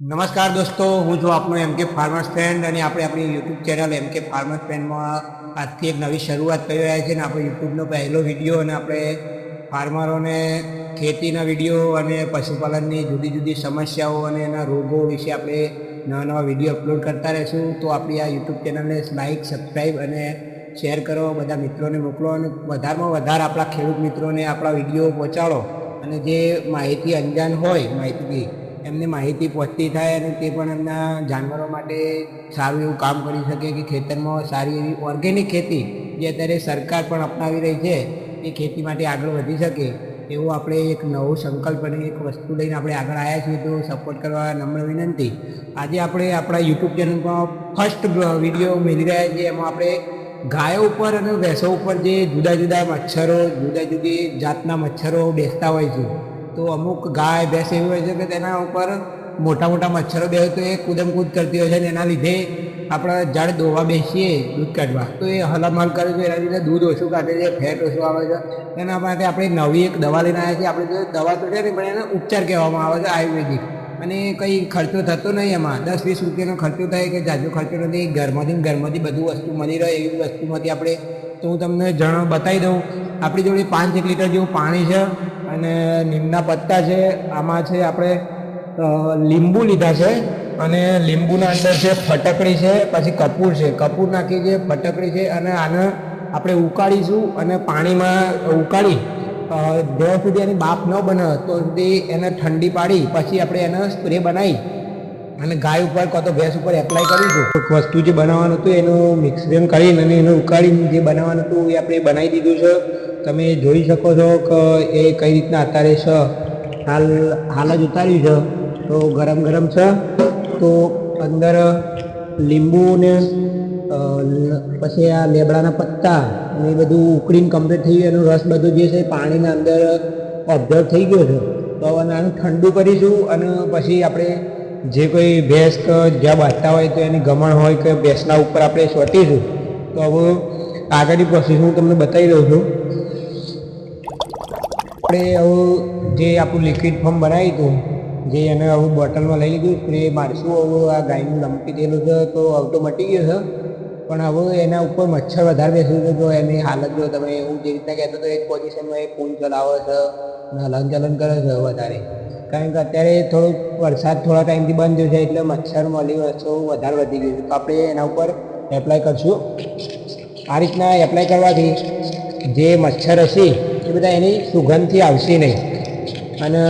નમસ્કાર દોસ્તો, હું છું આપનો એમ કે ફાર્મર્સ ફ્રેન્ડ અને આપણે આપણી યુટ્યુબ ચેનલ એમ કે ફાર્મર્સ ફ્રેન્ડમાં આજથી એક નવી શરૂઆત કરી રહ્યા છીએ અને આપણે યુટ્યુબનો પહેલો વીડિયો અને આપણે ફાર્મરોને ખેતીના વીડિયો અને પશુપાલનની જુદી જુદી સમસ્યાઓ અને એના રોગો વિશે આપણે નવા નવા વીડિયો અપલોડ કરતા રહીશું. તો આપણી આ યુટ્યુબ ચેનલને લાઇક સબસ્ક્રાઈબ અને શેર કરો. બધા મિત્રોને મોકલો અને વધારેમાં વધારે આપણા ખેડૂત મિત્રોને આપણા વીડિયો પહોંચાડો. અને જે માહિતી અંજાન હોય, માહિતી એમને માહિતી પહોંચતી થાય અને તે પણ એમના જાનવરો માટે સારું એવું કામ કરી શકે કે ખેતરમાં સારી એવી ઓર્ગેનિક ખેતી જે અત્યારે સરકાર પણ અપનાવી રહી છે, એ ખેતી માટે આગળ વધી શકે, એવું આપણે એક નવો સંકલ્પ અને એક વસ્તુ લઈને આપણે આગળ આવ્યા છીએ તો સપોર્ટ કરવા નમ્ર વિનંતી. આજે આપણે આપણા યુટ્યુબ ચેનલમાં ફર્સ્ટ વીડિયો મેળવી રહ્યા છીએ એમાં આપણે ગાયો ઉપર અને ભેંસો ઉપર જે જુદા જુદા મચ્છરો, જુદા જુદી જાતના મચ્છરો બેસતા હોય છે. તો અમુક ગાય ભેંસ એવી હોય છે કે તેના ઉપર મોટા મોટા મચ્છરો બેસે તો એ કૂદમ કૂદ કરતી હોય છે અને એના લીધે આપણે જળ દોવા બેસીએ દૂધ કાઢવા. તો એ હલમહલ કરે છે, એના લીધે દૂધ ઓછું કાઢે છે, ફેટ ઓછું આવે છે. એના માટે આપણે નવી એક દવા લઈને આવ્યા છીએ. આપણે જો દવા તો છે ને, પણ એને ઉપચાર કહેવામાં આવે છે, આયુર્વેદિક. અને કંઈ ખર્ચો થતો નહીં એમાં. દસ, વીસ રૂપિયાનો ખર્ચો થાય કે જાજો ખર્ચો નથી. ઘરમાંથી ઘરમાંથી બધું વસ્તુ મળી રહે એવી વસ્તુમાંથી આપણે, તો હું તમને જણ બતાવી દઉં. આપણી જોડે પાંચ એક લીટર જેવું પાણી છે. અને નીમના પત્તા છે, આમાં છે આપણે લીંબુ લીધા છે અને લીંબુના અંદર છે ફટકડી છે, પછી કપૂર છે. કપૂર નાખી છે ફટકડી છે અને આને આપણે ઉકાળીશું અને પાણીમાં ઉકાળી જ્યાં સુધી એની બાફ ન બને તો સુધી એને ઠંડી પાડી, પછી આપણે એને સ્પ્રે બનાવી અને ગાય ઉપર કાં તો ભેંસ ઉપર એપ્લાય કરીશું. કોઈક વસ્તુ જે બનાવવાનું હતું, એનું મિક્સર કરીને અને એને ઉકાળીને જે બનાવવાનું હતું, એ આપણે બનાવી દીધું છે. તમે જોઈ શકો છો કે એ કઈ રીતના અત્યારે છે. હાલ હાલ જ ઉતાર્યું છે. તો ગરમ ગરમ છે. તો અંદર લીંબુ ને પછી આ લેબડાના પત્તા અને એ બધું ઉકળીને કમ્પ્લીટ થઈ ગયું. એનું રસ બધું જે છે પાણીના અંદર ઓબ્ઝર્વ થઈ ગયો છે. તો હવે આનું ઠંડુ કરીશું અને પછી આપણે જે કોઈ ભેંસ કે જ્યાં બાંધતા હોય તો એની ગમણ હોય કે ભેંસના ઉપર આપણે સોટીશું તો હવે આગળની પ્રોસેસ હું તમને બતાવી દઉં છું. આપણે હવે જે આપણું લિક્વિડ ફોર્મ બનાવ્યું હતું, જે એને આવું બોટલમાં લઈ લીધું સ્પ્રે મારશું. હવે આ ગાયનું લંપી દેલું છે, તો હવે તો મટી ગયો છે. પણ હવે એના ઉપર મચ્છર વધારે બેસ્યું છે, તો એની હાલત જો તમે હું જે રીતના કહેતો હતો એ પોઝિશનમાં એ ફોન ચલાવે છે અને હલનચલન કરે છે વધારે. કારણ કે અત્યારે થોડુંક વરસાદ થોડા ટાઈમથી બંધ થયો છે એટલે મચ્છર મળી વસ્તુ વધારે વધી ગયું છે. તો આપણે એના ઉપર એપ્લાય કરશું. આ રીતના એપ્લાય કરવાથી જે મચ્છર હશે એ બધા એની સુગંધથી આવશે નહીં. અને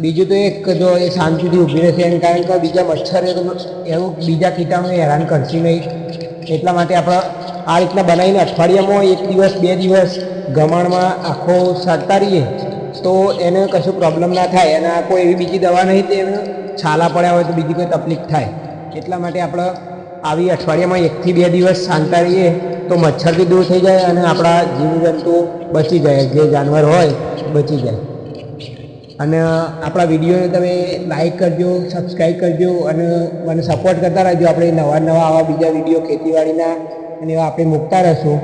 બીજું તો એક જો એ શાંતિથી ઊભી રહેશે એમ, કારણ કે બીજા મચ્છર એવું બીજા કીટાણુ હેરાન કરશે નહીં. એટલા માટે આપણે આ રીતના બનાવીને અઠવાડિયામાં એક દિવસ, બે દિવસ ગમણમાં આખો સારતા રહીએ તો એને કશું પ્રોબ્લેમ ના થાય અને આ કોઈ એવી બીજી દવા નહીં તે છાલા પડ્યા હોય તો બીજી કોઈ તકલીફ થાય. એટલા માટે આપણે આવી અઠવાડિયામાં એકથી બે દિવસ શાંતા રહીએ તો મચ્છરથી દૂર થઈ જાય અને આપણા જીવજંતુ બચી જાય. જે જાનવર હોય બચી જાય. અને આપણા વિડીયોને તમે લાઈક કરજો સબસ્ક્રાઈબ કરજો અને મને સપોર્ટ કરતા રહેજો. આપણે નવા નવા આવા બીજા વીડિયો ખેતીવાડીના અને એવા આપણે મૂકતા રહીશું.